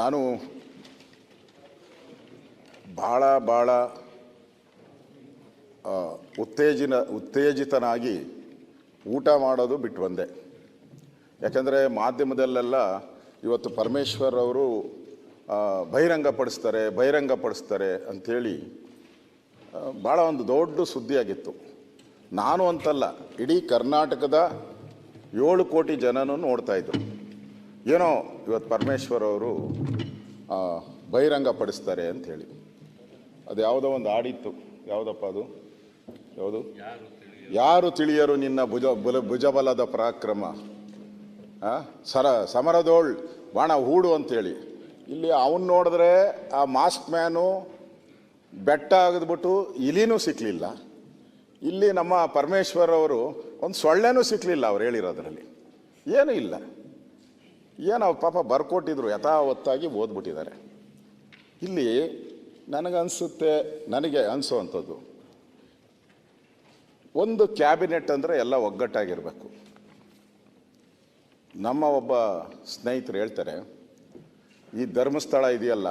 ನಾನು ಭಾಳ ಭಾಳ ಉತ್ತೇಜಿನ, ಉತ್ತೇಜಿತನಾಗಿ ಊಟ ಮಾಡೋದು ಬಿಟ್ಟು ಬಂದೆ. ಯಾಕಂದರೆ ಮಾಧ್ಯಮದಲ್ಲೆಲ್ಲ ಇವತ್ತು ಪರಮೇಶ್ವರ್ ಅವರು ಬಹಿರಂಗಪಡಿಸ್ತಾರೆ ಬಹಿರಂಗಪಡಿಸ್ತಾರೆ ಅಂಥೇಳಿ ಭಾಳ ಒಂದು ದೊಡ್ಡ ಸುದ್ದಿಯಾಗಿತ್ತು. ನಾನು ಅಂತಲ್ಲ, ಇಡೀ ಕರ್ನಾಟಕದ ಏಳು ಕೋಟಿ ಜನನೂ ನೋಡ್ತಾ ಇದ್ರು. ಏನೋ ಇವತ್ತು ಪರಮೇಶ್ವರ್ ಅವರು ಆ, ಅಂತ ಅಂಥೇಳಿ ಅದು ಯಾವುದೋ ಒಂದು ಆಡಿತ್ತು. ಯಾವುದಪ್ಪ ಅದು? ಯಾವುದು? ಯಾರು ತಿಳಿಯರು ನಿನ್ನ ಭುಜ ಬುಲ ಭುಜಬಲದ ಪರಾಕ್ರಮ? ಸರ ಸಮರದೋಳ್ ಬಾಣ ಹೂಡು ಅಂತೇಳಿ ಇಲ್ಲಿ ಅವನು ನೋಡಿದ್ರೆ ಆ ಮಾಸ್ಕ್ ಮ್ಯಾನು ಬೆಟ್ಟ ಆಗದ್ಬಿಟ್ಟು ಇಲಿನೂ ಸಿಕ್ಕಲಿಲ್ಲ ಇಲ್ಲಿ ನಮ್ಮ ಪರಮೇಶ್ವರ್ ಅವರು ಒಂದು ಸೊಳ್ಳೆನೂ ಸಿಕ್ಕಲಿಲ್ಲ ಅವ್ರು ಹೇಳಿರೋದ್ರಲ್ಲಿ. ಏನೂ ಇಲ್ಲ. ಏನು ಪಾಪ ಬರ್ಕೊಟ್ಟಿದ್ರು, ಯಥಾವತ್ತಾಗಿ ಓದ್ಬಿಟ್ಟಿದ್ದಾರೆ. ಇಲ್ಲಿ ನನಗನ್ಸುತ್ತೆ, ನನಗೆ ಅನಿಸೋವಂಥದ್ದು ಒಂದು ಕ್ಯಾಬಿನೆಟ್ ಅಂದರೆ ಎಲ್ಲ ಒಗ್ಗಟ್ಟಾಗಿರಬೇಕು. ನಮ್ಮ ಒಬ್ಬ ಸ್ನೇಹಿತರು ಹೇಳ್ತಾರೆ, ಈ ಧರ್ಮಸ್ಥಳ ಇದೆಯಲ್ಲ,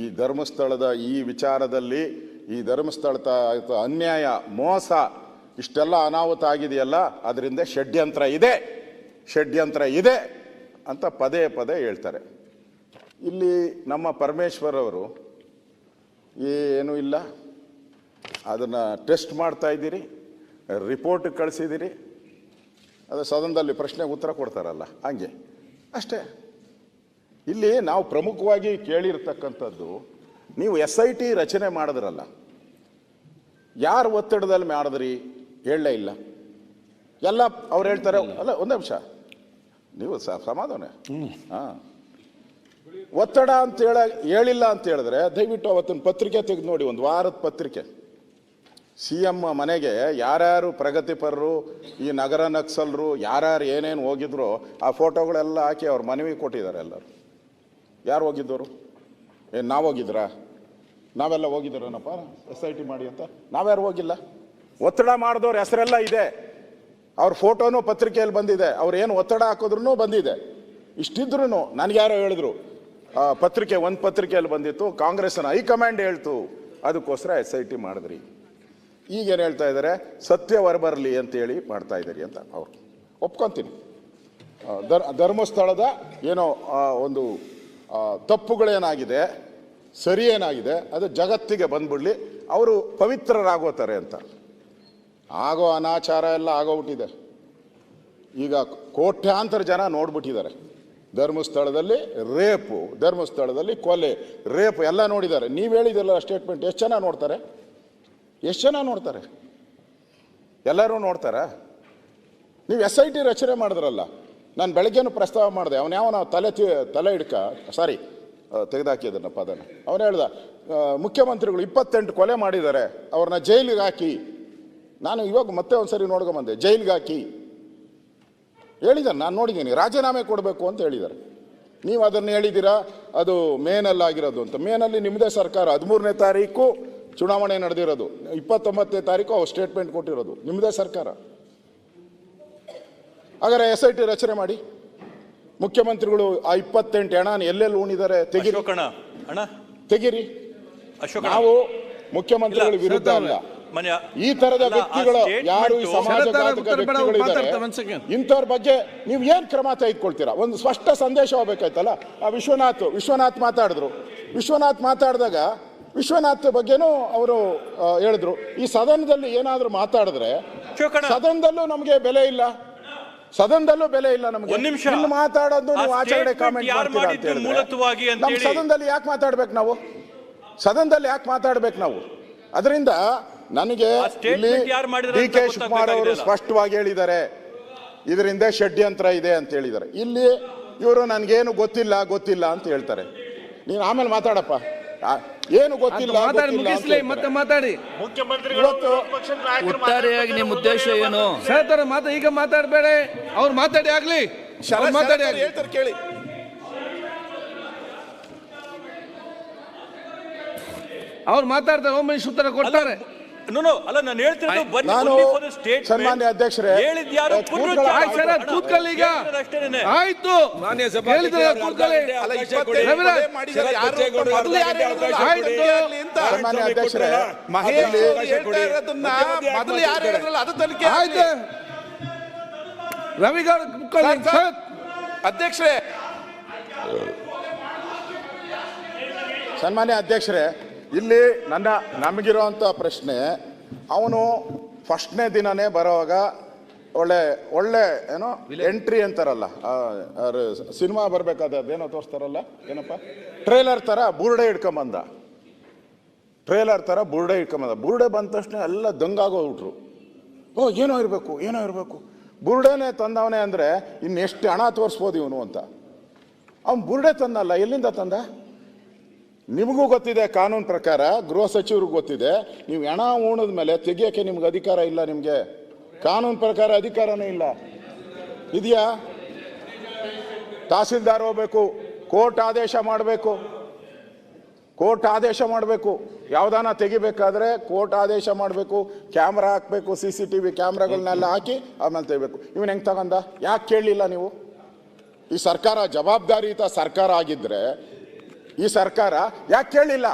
ಈ ಧರ್ಮಸ್ಥಳದ ಈ ವಿಚಾರದಲ್ಲಿ, ಈ ಧರ್ಮಸ್ಥಳದ ಅನ್ಯಾಯ, ಮೋಸ, ಇಷ್ಟೆಲ್ಲ ಅನಾಹುತ ಆಗಿದೆಯಲ್ಲ, ಅದರಿಂದ ಷಡ್ಯಂತ್ರ ಇದೆ ಷಡ್ಯಂತ್ರ ಇದೆ. ಅಂತ ಪದೇ ಪದೇ ಹೇಳ್ತಾರೆ. ಇಲ್ಲಿ ನಮ್ಮ ಪರಮೇಶ್ವರ್ ಅವರು ಏನೂ ಇಲ್ಲ, ಅದನ್ನು ಟೆಸ್ಟ್ ಮಾಡ್ತಾ ಇದ್ದೀರಿ, ರಿಪೋರ್ಟ್ ಕಳಿಸಿದ್ದೀರಿ, ಅದು ಸದನದಲ್ಲಿ ಪ್ರಶ್ನೆಗೆ ಉತ್ತರ ಕೊಡ್ತಾರಲ್ಲ, ಹಂಗೆ. ಅಷ್ಟೇ. ಇಲ್ಲಿ ನಾವು ಪ್ರಮುಖವಾಗಿ ಕೇಳಿರ್ತಕ್ಕಂಥದ್ದು, ನೀವು ಎಸ್ ಐ ಟಿ ರಚನೆ ಮಾಡಿದ್ರಲ್ಲ, ಯಾರು ಒತ್ತಡದಲ್ಲಿ ಮಾಡಿದ್ರಿ, ಹೇಳಲೇ ಇಲ್ಲ. ಎಲ್ಲ ಅವ್ರು ಹೇಳ್ತಾರೆ, ಅಲ್ಲ, ಒಂದು ನಿಮಿಷ. ನೀವು ಸ- ಸಮಾಧಾನ. ಹಾಂ. ಒತ್ತಡ ಅಂತ ಹೇಳ ಹೇಳಿಲ್ಲ ಅಂತ ಹೇಳಿದ್ರೆ ದಯವಿಟ್ಟು ಅವತ್ತಿನ ಪತ್ರಿಕೆ ತೆಗೆದು ನೋಡಿ ಒಂದು ವಾರದ ಪತ್ರಿಕೆ. ಸಿ ಎಂ ಮನೆಗೆ ಯಾರ್ಯಾರು ಪ್ರಗತಿಪರರು ಈ ನಗರ ನಕ್ಸಲರು ಯಾರ್ಯಾರು ಏನೇನು ಹೋಗಿದ್ರು ಆ ಫೋಟೋಗಳೆಲ್ಲ ಹಾಕಿ ಅವ್ರ ಮನವಿ ಕೊಟ್ಟಿದ್ದಾರೆ ಎಲ್ಲರು. ಯಾರು ಹೋಗಿದ್ದವರು? ಏನು ನಾವು ಹೋಗಿದ್ರಾ? ನಾವೆಲ್ಲ ಹೋಗಿದ್ದೀರೇನಪ್ಪ? ಎಸ್ ಐ ಟಿ ಮಾಡಿ ಅಂತ? ನಾವ್ಯಾರು ಹೋಗಿಲ್ಲ? ಒತ್ತಡ ಮಾಡಿದವ್ರ ಹೆಸರೆಲ್ಲ ಇದೆ. ಅವ್ರ ಫೋಟೋನು ಪತ್ರಿಕೆಯಲ್ಲಿ ಬಂದಿದೆ. ಅವ್ರು ಏನು ಒತ್ತಡ ಹಾಕಿದ್ರು ಬಂದಿದೆ. ಇಷ್ಟಿದ್ರು ನನಗ್ಯಾರೋ ಹೇಳಿದ್ರು ಪತ್ರಿಕೆ ಒಂದು ಪತ್ರಿಕೆಯಲ್ಲಿ ಬಂದಿತ್ತು, ಕಾಂಗ್ರೆಸ್ನ ಹೈಕಮಾಂಡ್ ಹೇಳ್ತು, ಅದಕ್ಕೋಸ್ಕರ ಎಸ್ ಐ ಟಿ ಮಾಡಿದ್ರಿ. ಈಗೇನು ಹೇಳ್ತಾ ಇದ್ದಾರೆ ಸತ್ಯ ಹೊರಬರಲಿ ಅಂತೇಳಿ ಮಾಡ್ತಾ ಇದ್ದೀರಿ ಅಂತ ಅವರು. ಒಪ್ಕೊತೀನಿ. ಧರ್ಮಸ್ಥಳದ ಏನೋ ಒಂದು ತಪ್ಪುಗಳೇನಾಗಿದೆ ಸರಿ ಏನಾಗಿದೆ ಅದು ಜಗತ್ತಿಗೆ ಬಂದ್ಬಿಡಲಿ, ಅವರು ಪವಿತ್ರರಾಗೋತಾರೆ ಅಂತ. ಆಗೋ ಅನಾಚಾರ ಎಲ್ಲ ಆಗೋಗ್ಬಿಟ್ಟಿದೆ. ಈಗ ಕೋಟ್ಯಾಂತರ ಜನ ನೋಡ್ಬಿಟ್ಟಿದ್ದಾರೆ. ಧರ್ಮಸ್ಥಳದಲ್ಲಿ ರೇಪು, ಧರ್ಮಸ್ಥಳದಲ್ಲಿ ಕೊಲೆ, ರೇಪ್ ಎಲ್ಲ ನೋಡಿದ್ದಾರೆ. ನೀವು ಹೇಳಿದಿರಲ್ಲ ಸ್ಟೇಟ್ಮೆಂಟ್ ಎಷ್ಟು ಜನ ನೋಡ್ತಾರೆ? ಎಷ್ಟು ಜನ ನೋಡ್ತಾರೆ? ಎಲ್ಲರೂ ನೋಡ್ತಾರಾ? ನೀವು ಎಸ್ ಐ ಟಿ ರಚನೆ ಮಾಡಿದ್ರಲ್ಲ, ನಾನು ಬೆಳಗ್ಗೆನೂ ಪ್ರಸ್ತಾವ ಮಾಡಿದೆ, ಅವನು ಯಾವನ ತಲೆ ತಿ, ತಲೆ ಹಿಡ್ಕ ಸಾರಿ ತೆಗೆದಾಕಿದನ್ನ ಅದನ್ನು. ಅವನು ಹೇಳ್ದ ಮುಖ್ಯಮಂತ್ರಿಗಳು ಇಪ್ಪತ್ತೆಂಟು ಕೊಲೆ ಮಾಡಿದ್ದಾರೆ, ಅವ್ರನ್ನ ಜೈಲಿಗೆ ಹಾಕಿ ನಾನು ಇವಾಗ ಮತ್ತೆ ಒಂದ್ಸರಿ ನೋಡ್ಕೊಂಬಂದೆ ಜೈಲ್ಗೆ ಹಾಕಿ ಹೇಳಿದ್ದಾರೆ ನಾನು ನೋಡಿದ್ದೀನಿ ರಾಜೀನಾಮೆ ಕೊಡಬೇಕು ಅಂತ ಹೇಳಿದ್ದಾರೆ. ನೀವು ಅದನ್ನು ಹೇಳಿದ್ದೀರಾ? ಅದು ಮೇನಲ್ಲಿ ಆಗಿರೋದು ಅಂತ. ಮೇನಲ್ಲಿ ನಿಮ್ಮದೇ ಸರ್ಕಾರ ಹದಿಮೂರನೇ ತಾರೀಕು ಚುನಾವಣೆ ನಡೆದಿರೋದು. ಇಪ್ಪತ್ತೊಂಬತ್ತನೇ ತಾರೀಕು ಅವ್ರು ಸ್ಟೇಟ್ಮೆಂಟ್ ಕೊಟ್ಟಿರೋದು ನಿಮ್ಮದೇ ಸರ್ಕಾರ. ಹಾಗಾದ್ರೆ ಎಸ್ ಐ ಟಿ ರಚನೆ ಮಾಡಿ. ಮುಖ್ಯಮಂತ್ರಿಗಳು ಆ ಇಪ್ಪತ್ತೆಂಟು ಹಣ ಎಲ್ಲೆಲ್ಲಿ ಉಣಿದ್ದಾರೆ ತೆಗಿರಿ. ತೆಗಿರಿ. ನಾವು ಮುಖ್ಯಮಂತ್ರಿಗಳ ವಿರುದ್ಧ ಅಲ್ಲ. ಈ ತರದ ವ್ಯಕ್ತಿಗಳು ಯಾರು ಈ ಸಮಾಜ ಇಂಥವ್ರ ಬಗ್ಗೆ ನೀವು ಏನ್ ಕ್ರಮ ತೆಗೆದುಕೊಳ್ತೀರಾ? ಒಂದು ಸ್ಪಷ್ಟ ಸಂದೇಶ ಹೋಗ್ಬೇಕಾಯ್ತಲ್ಲ? ಆ ವಿಶ್ವನಾಥ್ ವಿಶ್ವನಾಥ್ ಮಾತಾಡಿದ್ರು. ವಿಶ್ವನಾಥ್ ಮಾತಾಡಿದಾಗ ವಿಶ್ವನಾಥ್ ಬಗ್ಗೆನೂ ಅವರು ಹೇಳಿದ್ರು. ಈ ಸದನದಲ್ಲಿ ಏನಾದರೂ ಮಾತಾಡಿದ್ರೆ ಸದನದಲ್ಲೂ ನಮಗೆ ಬೆಲೆ ಇಲ್ಲ. ಸದನದಲ್ಲೂ ಬೆಲೆ ಇಲ್ಲ ನಮಗೆ. ಒಂದ್ ನಿಮಿಷ. ಮಾತಾಡೋದು ನೀವು ಆಚರಣೆ ಕಾಮೆಂಟ್ ಮೂಲತವಾಗಿ ನಮ್ಮ ಸದನದಲ್ಲಿ ಯಾಕೆ ಮಾತಾಡ್ಬೇಕು ನಾವು? ಸದನದಲ್ಲಿ ಯಾಕೆ ಮಾತಾಡ್ಬೇಕು ನಾವು? ಅದರಿಂದ ನನಗೆ ಇಲ್ಲಿ ಯಾರು ಮಾಡಿದ್ರು ಡಿ ಅಂತ ಕೆ ಶಿವಕುಮಾರ್ ಅವರು. ಸ್ಪಷ್ಟವಾಗಿ ಹೇಳಿದ್ದಾರೆ. ಇದರಿಂದ ಷಡ್ಯಂತ್ರ ಇದೆ ಅಂತ ಹೇಳಿದ್ದಾರೆ. ಇಲ್ಲಿ ಇವರು ನನಗೇನು ಗೊತ್ತಿಲ್ಲ ಗೊತ್ತಿಲ್ಲ ಅಂತ ಹೇಳ್ತಾರೆ. ನೀನು ಆಮೇಲೆ ಮಾತಾಡಪ್ಪ. ಆ, ಏನು ಗೊತ್ತಿಲ್ಲ ಮತ್ತೆ. ಮಾತಾಡಿ. ಒಟ್ಟಾರೆಯಾಗಿ ನಿಮ್ಮ ಉದ್ದೇಶ ಏನು? ಹೇಳ್ತಾರೆ ಮಾತಾ ಈಗ ಮಾತಾಡಬೇಡ. ಅವ್ರು ಮಾತಾಡಿ ಆಗ್ಲಿ. ಮಾತಾಡಿ ಹೇಳ್ತಾರೆ ಕೇಳಿ. ಅವ್ರು ಮಾತಾಡ್ತಾರೆ ಒಮ್ಮೆ ಉತ್ತರ ಕೊಡ್ತಾರೆ. ನೋ ನೋ ಅಲ್ಲ ನಾನು ಹೇಳ್ತಿರೋದು ಬನ್ನಿ ನಾನು only for the statement. ಸನ್ಮಾನ್ಯ ಅಧ್ಯಕ್ಷರೇ, ಹೇಳಿದ ಯಾರು. ಆಯ್ತು ಸರ್ ಕೂತ್ಕೊಳ್ಳಿ ಈಗ. ಅಷ್ಟೇನೆ ಮಾನ್ಯ ಕೂತ್ಕೊಳ್ಳಿ. ಅಲ್ಲ. ಸನ್ಮಾನ್ಯ ಅಧ್ಯಕ್ಷರೇ ಮಹಿಳೆ ಮೊದಲು ಯಾರು ಹೇಳಿದ್ರಲ್ಲ ಅದು. ತನಿಖೆ ಆಯ್ತು. ರವಿಗೌಡ ಕೂತ್ಕೊಳ್ಳಿ. ಸರ್. ಅಧ್ಯಕ್ಷರೇ ಸನ್ಮಾನ್ಯ ಅಧ್ಯಕ್ಷರೇ ಇಲ್ಲಿ ನನ್ನ ನಮಗಿರುವಂಥ ಪ್ರಶ್ನೆ ಅವನು ಫಸ್ಟ್ನೇ ದಿನನೇ ಬರೋವಾಗ ಒಳ್ಳೆ ಒಳ್ಳೆ ಏನೋ ಎಂಟ್ರಿ ಅಂತಾರಲ್ಲ ಸಿನಿಮಾ ಬರಬೇಕಾದ್ರೆ ಅದೇನೋ ತೋರಿಸ್ತಾರಲ್ಲ ಏನಪ್ಪ? ಟ್ರೇಲರ್ ಥರ ಬುರುಡೆ ಹಿಡ್ಕೊಂಬಂದ. ಟ್ರೇಲರ್ ಥರ ಬುರುಡೆ ಇಟ್ಕೊಂಬಂದ ಬುರುಡೆ ಬಂದ ತಕ್ಷಣ ಎಲ್ಲ ದಂಗಾಗೋಗ್ಬಿಟ್ರು. ಓ ಏನೋ ಇರಬೇಕು ಏನೋ ಇರಬೇಕು. ಬುರುಡೆನೇ ತಂದವನೇ ಅಂದರೆ ಇನ್ನೆಷ್ಟು ಹಣ ತೋರಿಸ್ಬೋದು ಇವನು ಅಂತ. ಅವ್ನು ಬುರುಡೆ ತಂದಲ್ಲ ಎಲ್ಲಿಂದ ತಂದ? ನಿಮಗೂ ಗೊತ್ತಿದೆ ಕಾನೂನು ಪ್ರಕಾರ, ಗೃಹ ಸಚಿವರಿಗೂ ಗೊತ್ತಿದೆ, ನೀವು ಹೆಣ ಉಣದ ಮೇಲೆ ತೆಗಿಯೋಕ್ಕೆ ನಿಮ್ಗೆ ಅಧಿಕಾರ ಇಲ್ಲ ನಿಮಗೆ. ಕಾನೂನು ಪ್ರಕಾರ ಅಧಿಕಾರನೇ ಇಲ್ಲ. ಇದೆಯಾ? ತಹಸೀಲ್ದಾರ್ ಹೋಗ್ಬೇಕು, ಕೋರ್ಟ್ ಆದೇಶ ಮಾಡಬೇಕು. ಕೋರ್ಟ್ ಆದೇಶ ಮಾಡಬೇಕು. ಯಾವುದಾನ ತೆಗಿಬೇಕಾದ್ರೆ ಕೋರ್ಟ್ ಆದೇಶ ಮಾಡಬೇಕು, ಕ್ಯಾಮ್ರಾ ಹಾಕಬೇಕು ಸಿ ಸಿ ಟಿ ವಿ ಕ್ಯಾಮ್ರಾಗಳನ್ನೆಲ್ಲ ಹಾಕಿ ಆಮೇಲೆ ತೆಗಿಬೇಕು. ಇವನು ಹೆಂಗೆ ತಗೊಂಡ ಯಾಕೆ ಕೇಳಲಿಲ್ಲ ನೀವು? ಈ ಸರ್ಕಾರ ಜವಾಬ್ದಾರಿಯುತ ಸರ್ಕಾರ ಆಗಿದ್ರೆ ಈ ಸರ್ಕಾರ? ಯಾಕೆ ಕೇಳಿಲ್ಲ?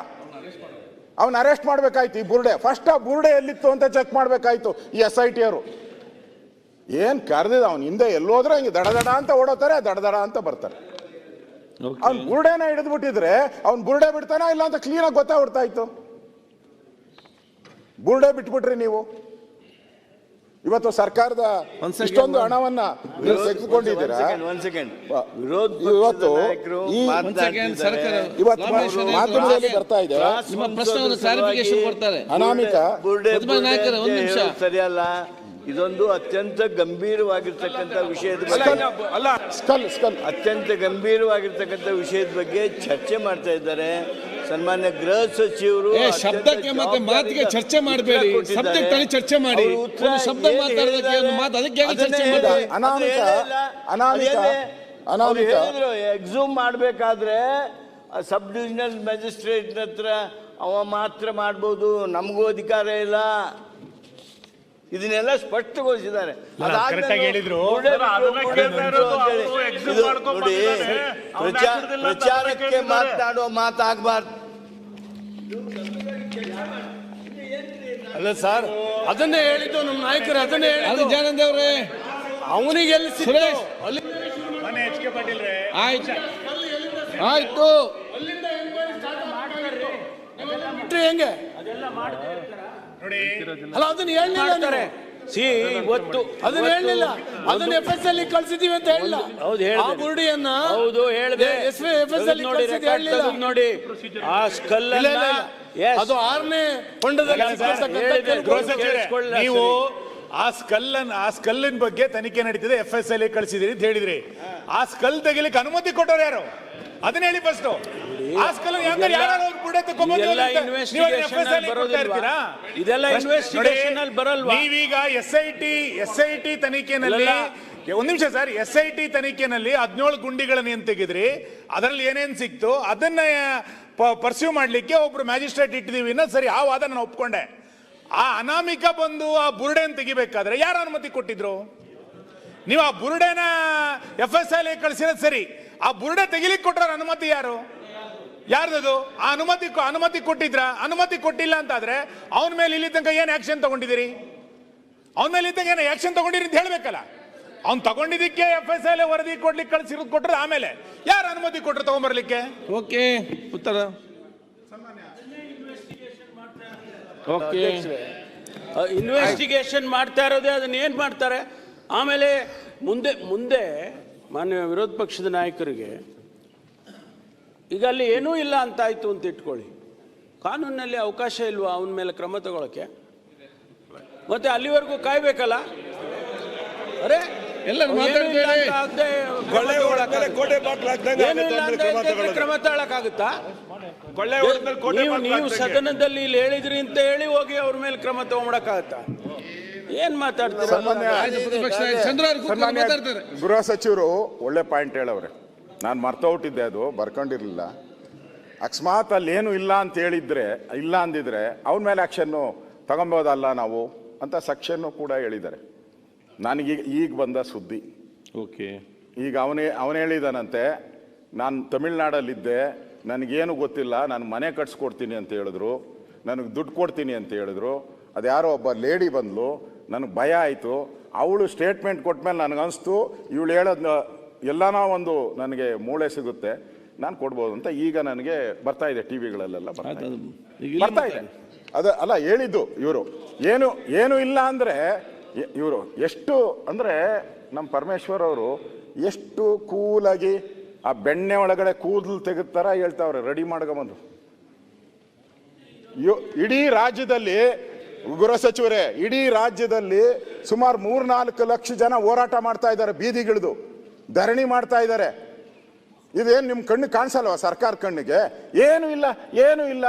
ಅವನ್ ಅರೆಸ್ಟ್ ಮಾಡ್ಬೇಕಾಯ್ತು ಈ ಬುರ್ಡೆ. ಫಸ್ಟ್ ಆ ಬುರ್ಡೆ ಎಲ್ಲಿತ್ತು ಅಂತ ಚೆಕ್ ಮಾಡಬೇಕಾಯ್ತು ಈ ಎಸ್ ಐ ಟಿ ಅವರು. ಏನ್ ಕರೆದಿದ ಅವ್ನ? ಹಿಂದೆ ಎಲ್ಲೋದ್ರೆ ಹಿಂಗೆ ದಡ ದಡ ಅಂತ ಓಡೋತಾರೆ ದಡ ದಡ ಅಂತ ಬರ್ತಾರೆ. ಅವ್ನು ಬುರ್ಡೆನ ಹಿಡಿದು ಬಿಟ್ಟಿದ್ರೆ ಅವ್ನ್ ಬುರ್ಡೆ ಬಿಡ್ತಾನ ಇಲ್ಲ ಅಂತ ಕ್ಲೀನಾಗಿ ಗೊತ್ತಾಗ್ಬಿಡ್ತಾ ಇತ್ತು ಬುರ್ಡೆ ಬಿಟ್ಬಿಟ್ರಿ ನೀವು. ಇವತ್ತು ಸರ್ಕಾರದ ಇಷ್ಟೊಂದು ಹಣವನ್ನ ನೀವು ತೆಗೆದುಕೊಂಡಿದ್ದೀರಾ? ಇವತ್ತು ಈ ಇವತ್ತು ಮಾಧ್ಯಮದಲ್ಲಿ ಬರ್ತಾ ಇದೆ. ಅನಾಮಿಕ ಬುರ್ಡೆ ಪ್ರತಿಭಾ ನಾಯಕರೇ, ಒಂದ್ ನಿಮಿಷ. ಸರಿಯಲ್ಲ. ಇದೊಂದು ಅತ್ಯಂತ ಗಂಭೀರವಾಗಿರ್ತಕ್ಕಂಥ ವಿಷಯದ ಬಗ್ಗೆ ಅಲ್ಲ. Skull skull. ಅತ್ಯಂತ ಗಂಭೀರವಾಗಿರ್ತಕ್ಕಂಥ ವಿಷಯದ ಬಗ್ಗೆ ಚರ್ಚೆ ಮಾಡ್ತಾ ಇದ್ದಾರೆ. ಸನ್ಮಾನ್ಯ ಗೃಹ ಸಚಿವರು ಶಬ್ದಕ್ಕೆ ಮತ್ತೆ ಮಾತಿಗೆ ಚರ್ಚೆ ಮಾಡಬೇಡಿ. ಸಬ್ಜೆಕ್ಟ್ ಅಲ್ಲಿ ಚರ್ಚೆ ಮಾಡಿ. ಶಬ್ದ ಏನ್ ಮಾತಾಡೋದಕ್ಕೆ ಒಂದು ಮಾತು ಅದಕ್ಕೆ ಚರ್ಚೆ. ಮಾಡಿ ಅನಾಮಿಕ, ಅನಾಮಿಕ, ಅನಾಮಿಕ. ಹೇಳಿದ್ರು ಎಕ್ಸೂಮ್ ಮಾಡಬೇಕಾದ್ರೆ ಸಬ್ ಡಿವಿಷನಲ್ ಮ್ಯಾಜಿಸ್ಟ್ರೇಟ್ ಹತ್ರ ಅವ ಮಾತ್ರ ಮಾಡ್ಬೋದು. ನಮಗೂ ಅಧಿಕಾರ ಇಲ್ಲ ಇದನ್ನೆಲ್ಲ ಸ್ಪಷ್ಟಗೊಳಿಸಿದ್ದಾರೆ ಅದಾದ್ಮೇಲೆ ಹೇಳಿದ್ರು. ಬುರ್ಡೆ ಬಿಟ್ರು, ಬುರ್ಡೆ ಬಿಟ್ರು ಅಂತೇಳಿ. ಸ್ಪಷ್ಟಗೊಳಿಸಿದ್ದಾರೆ. ನೋಡಿ ಪ್ರಚಾರಕ್ಕೆ ಮಾತನಾಡುವ ಮಾತಾಗಬಾರ್ದು. ಅಲ್ಲ ಸರ್ ಅದನ್ನೇ ಹೇಳಿದ್ದು ನಮ್ಮ ನಾಯಕರು ಅದನ್ನೇ ಅದು ಹೇಳಿದ್ದು ಜಾನಂದ್ ಅವರೇ. ಅವನಿಗೆ ಎಲ್ಲಿ? ಸುರೇಶ್. ಆಯ್ತು. ಆಯ್ತು. ಬಿಟ್ರೆ ಹೆಂಗೆ? ನೋಡಿ. ಅಲ್ಲ ಅದನ್ನ ಹೇಳಲಿಲ್ಲ ನೀವು. ಸಿ ಇವತ್ತು ಅದನ್ನ ಹೇಳಲಿಲ್ಲ. ಅದನ್ನ ಎಫ್ ಎಸ್ ಅಲ್ಲಿ ಕಳ್ಸಿದೀವಿ ಅಂತ ಹೇಳಿಲ್ಲ ಹೌದು. ಆ ಬುರುಡಿಯನ್ನ ಹೌದು ಹೇಳ್ದೆ. ಎಸ್ ಎಫ್ ಎಸ್ ಅಲ್ಲಿ ನೋಡಿ ನೋಡಿ. ಆ ಸ್ಕಲ್. ಅದು ಆರನೇ ಹೊಂಡದಲ್ಲಿ ನೀವು ಆ ಸ್ಕಲ್ ಆ ಸ್ಕಲ್ಲಿನ ಬಗ್ಗೆ ತನಿಖೆ ನಡೀತಿದೆ. ಎಫ್ ಎಸ್ ಎಲ್ ಕಳಿಸಿದಿರಿ ಅಂತ ಹೇಳಿದ್ರಿ. ಆ ಸ್ಕಲ್ ತೆಗಿಲಿಕ್ಕೆ ಅನುಮತಿ ಕೊಟ್ಟವ್ರು ಯಾರು? ಅದನ್ನ ಹೇಳಿ ಫಸ್ಟ್ ಇದೆಲ್ಲ ಇನ್ವೆಸ್ಟಿಗೇಷನ್ ಅಲ್ಲಿ ಬರಲ್ವಾ? ನೀವೀಗ S I T S I T ತನಿಖೆನಲ್ಲಿ ಒಂದ್ ನಿಮಿಷ ಸರ್ ಎಸ್ ಐ ಟಿ ತನಿಖೆನಲ್ಲಿ ಹದಿನೇಳು ಗುಂಡಿಗಳನ್ನ ಏನ್ ತೆಗೆದ್ರಿ. ಅದರಲ್ಲಿ ಏನೇನ್ ಸಿಕ್ತು? ಅದನ್ನ ಪರ್ಸ್ಯೂ ಮಾಡ್ಲಿಕ್ಕೆ ಒಬ್ರು ಮ್ಯಾಜಿಸ್ಟ್ರೇಟ್ ಇಟ್ಟಿದೀವಿ. ಸರಿ ಆ ವಾದ ನಾನು ಒಪ್ಕೊಂಡೆ. ಆ ಅನಾಮಿಕ ಬಂದು ಆ ಬುರುಡೆನ್ ತೆಗಿಬೇಕಾದ್ರೆ ಯಾರು ಅನುಮತಿ ಕೊಟ್ಟಿದ್ರು? ನೀವು ಆ ಬುರುಡೆನ ಎಫ್ ಎಸ್ ಐ ಕಳಿಸಿರೋದು ಸರಿ. ಆ ಬುರುಡೆ ತೆಗಿಲಿಕ್ಕೆ ಕೊಟ್ಟರ ಅನುಮತಿ ಯಾರು? ಯಾರ್ದದು? ಆ ಅನುಮತಿ ಕೊ- ಅನುಮತಿ ಕೊಟ್ಟಿದ್ರ? ಅನುಮತಿ ಕೊಟ್ಟಿಲ್ಲ ಅಂತಾದ್ರೆ ಅವನ ಮೇಲೆ ಇಲ್ಲಿ ತನಕ ಏನು ಆಕ್ಷನ್ ತಗೊಂಡಿದ್ದೀರಿ? ಅವನ ಮೇಲೆ ಇದ್ದಾಗ ಏನು ಆಕ್ಷನ್ ತಗೊಂಡಿರಿ ಅಂತ ಹೇಳ್ಬೇಕಲ್ಲ. ಅವ್ನು ತಗೊಂಡಿದ್ದಕ್ಕೆ ಎಫ್ ಎಸ್ ಐ ವರದಿ ಕೊಡ್ಲಿಕ್ಕೆ ಕಳ್ಸಿರೋದು ಕೊಟ್ಟರೆ ಆಮೇಲೆ. ಯಾರು ಅನುಮತಿ ಕೊಟ್ಟರು ತಗೊಂಬರ್ಲಿಕ್ಕೆ? ಓಕೆ ಉತ್ತರ. ಓಕೆ. ಇನ್ವೆಸ್ಟಿಗೇಷನ್ ಮಾಡ್ತಾ ಇರೋದೇ ಅದನ್ನ ಏನು ಮಾಡ್ತಾರೆ? ಆಮೇಲೆ ಮುಂದೆ ಮುಂದೆ ಮಾನ್ಯ ವಿರೋಧ ಪಕ್ಷದ ನಾಯಕರಿಗೆ ಈಗ ಅಲ್ಲಿ ಏನೂ ಇಲ್ಲ ಅಂತಾಯಿತು ಆಯ್ತು ಅಂತ ಇಟ್ಕೊಳ್ಳಿ. ಕಾನೂನಿನಲ್ಲಿ ಅವಕಾಶ ಇಲ್ವಾ ಅವನ ಮೇಲೆ ಕ್ರಮ ತಗೊಳಕ್ಕೆ? ಮತ್ತೆ ಅಲ್ಲಿವರೆಗೂ ಕಾಯ್ಬೇಕಲ್ಲ? ಅರೆ ಅಂದ್ರೆ ಕ್ರಮ. ತಗೊಳಕ್ಕಾಗುತ್ತಾ? ನೀವು ಸದನದಲ್ಲಿ ಇಲ್ಲಿ ಹೇಳಿದ್ರಿ ಅಂತ ಹೇಳಿ ಹೋಗಿ ಅವ್ರ ಮೇಲೆ ಕ್ರಮ ತಗೊಂಡಕ್ಕಾಗತ್ತಾ ಏನ್ ಮಾತಾಡ್ತಾರೆ? ಗೃಹ ಸಚಿವರು ಒಳ್ಳೆ ಪಾಯಿಂಟ್ ಹೇಳವ್ರೆ. ನಾನು ಮರ್ತೋಗ್ಬಿಟ್ಟಿದ್ದೆ ಅದು ಬರ್ಕೊಂಡಿರಲಿಲ್ಲ. ಅಕಸ್ಮಾತ್ ಅಲ್ಲಿ ಏನು ಇಲ್ಲ ಅಂತ ಹೇಳಿದ್ರೆ ಇಲ್ಲ ಅಂದಿದ್ರೆ ಅವನ ಮೇಲೆ ಆ್ಯಕ್ಷನ್ನು ತಗೊಬೋದಲ್ಲ ನಾವು ಅಂತ ಸಕ್ಷನ್ನು ಕೂಡ ಹೇಳಿದ್ದಾರೆ. ನನಗೀಗ ಈಗ ಬಂದ ಸುದ್ದಿ. ಓಕೆ. ಈಗ ಅವನೇ ಅವನು ಹೇಳಿದಾನಂತೆ ನಾನು ತಮಿಳ್ನಾಡಲ್ಲಿದ್ದೆ ನನಗೇನು ಗೊತ್ತಿಲ್ಲ ನಾನು ಮನೆ ಕಟ್ಸ್ಕೊಡ್ತೀನಿ ಅಂತ ಹೇಳಿದ್ರು ನನಗೆ ದುಡ್ಡು ಕೊಡ್ತೀನಿ ಅಂತ ಹೇಳಿದ್ರು ಅದು ಯಾರೋ ಒಬ್ಬ ಲೇಡಿ ಬಂದಳು ನನಗೆ ಭಯ ಆಯಿತು ಅವಳು ಸ್ಟೇಟ್ಮೆಂಟ್ ಕೊಟ್ಟ ಮೇಲೆ ನನಗನ್ನಿಸ್ತು ಇವಳು ಹೇಳೋದು ಎಲ್ಲನೋ ಒಂದು ನನಗೆ ಮೂಳೆ ಸಿಗುತ್ತೆ ನಾನು ಕೊಡ್ಬೋದು ಅಂತ ಈಗ ನನಗೆ ಬರ್ತಾ ಇದೆ ಟಿ ವಿಗಳಲ್ಲೆಲ್ಲ ಬರ್ತಾ ಇದೆ. ಅದ ಅಲ್ಲ ಹೇಳಿದ್ದು ಇವರು. ಏನು ಏನು ಇಲ್ಲ ಅಂದರೆ ಇವರು ಎಷ್ಟು ಅಂದರೆ ನಮ್ಮ ಪರಮೇಶ್ವರ್ ಅವರು ಎಷ್ಟು ಕೂಲಾಗಿ ಆ ಬೆಣ್ಣೆ ಒಳಗಡೆ ಕೂದಲು ತೆಗೆದ್ತಾರ ಹೇಳ್ತಾವ್ರೆ ರೆಡಿ ಮಾಡ್ಕೊಂಬಂದು ಯೋ- ಇಡೀ ರಾಜ್ಯದಲ್ಲಿ ಗೃಹ ಸಚಿವರೇ ಇಡೀ ರಾಜ್ಯದಲ್ಲಿ ಸುಮಾರು ಮೂರ್ನಾಲ್ಕು ಲಕ್ಷ ಜನ ಹೋರಾಟ ಮಾಡ್ತಾ ಇದ್ದಾರೆ ಬೀದಿಗಿಳಿದು. ಧರಣಿ ಮಾಡ್ತಾ ಇದ್ದಾರೆ. ಇದೇನು ನಿಮ್ಮ ಕಣ್ಣು ಕಾಣಿಸಲ್ವ ಸರ್ಕಾರ ಕಣ್ಣಿಗೆ? ಏನು ಇಲ್ಲ ಏನು ಇಲ್ಲ.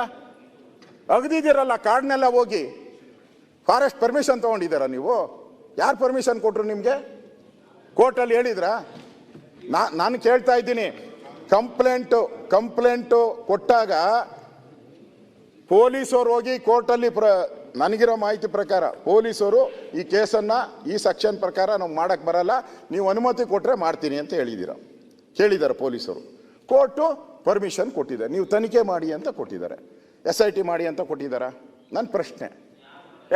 ಅಗದಿದ್ದೀರಲ್ಲ ಕಾಡ್ನೆಲ್ಲ ಹೋಗಿ. ಫಾರೆಸ್ಟ್ ಪರ್ಮಿಷನ್ ತಗೊಂಡಿದ್ದೀರಾ ನೀವು? ಯಾರು ಪರ್ಮಿಷನ್ ಕೊಟ್ರು ನಿಮಗೆ? ಕೋರ್ಟಲ್ಲಿ ಹೇಳಿದ್ರಾ? ನಾನು ಕೇಳ್ತಾ ಇದ್ದೀನಿ. ಕಂಪ್ಲೇಂಟು ಕಂಪ್ಲೇಂಟು ಕೊಟ್ಟಾಗ ಪೊಲೀಸರು ಹೋಗಿ ಕೋರ್ಟಲ್ಲಿ ಪ್ರ ನನಗಿರೋ ಮಾಹಿತಿ ಪ್ರಕಾರ ಪೊಲೀಸರು ಈ ಕೇಸನ್ನು ಈ ಸೆಕ್ಷನ್ ಪ್ರಕಾರ ನಾವು ಮಾಡೋಕ್ಕೆ ಬರಲ್ಲ. ನೀವು ಅನುಮತಿ ಕೊಟ್ಟರೆ ಮಾಡ್ತೀನಿ ಅಂತ ಹೇಳಿದ್ದೀರ ಕೇಳಿದ್ದಾರೆ ಪೊಲೀಸರು. ಕೋರ್ಟು ಪರ್ಮಿಷನ್ ಕೊಟ್ಟಿದ್ದಾರೆ ನೀವು ತನಿಖೆ ಮಾಡಿ ಅಂತ ಕೊಟ್ಟಿದ್ದಾರೆ. ಎಸ್ ಐ ಟಿ ಮಾಡಿ ಅಂತ ಕೊಟ್ಟಿದ್ದಾರಾ? ನನ್ನ ಪ್ರಶ್ನೆ.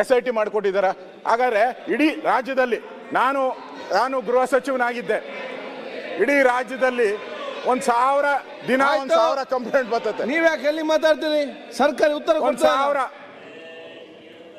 ಎಸ್ ಐ ಟಿ ಮಾಡಿಕೊಟ್ಟಿದ್ದಾರಾ ಹಾಗಾದ್ರೆ ಇಡೀ ರಾಜ್ಯದಲ್ಲಿ ನಾನು ನಾನು ಗೃಹ ಸಚಿವನಾಗಿದ್ದೆ. ಇಡೀ ರಾಜ್ಯದಲ್ಲಿ ಒಂದು ಸಾವಿರ ದಿನ ಒಂದು. ಸಾವಿರ ಕಂಪ್ಲೇಂಟ್ ಬರ್ತದೆ ನೀವ್ ಯಾಕೆ ಎಲ್ಲಿ ಮಾತಾಡ್ತೀರಿ ಸರ್ಕಾರಿ ಉತ್ತರ ಒಂದ್ ಸಾವಿರ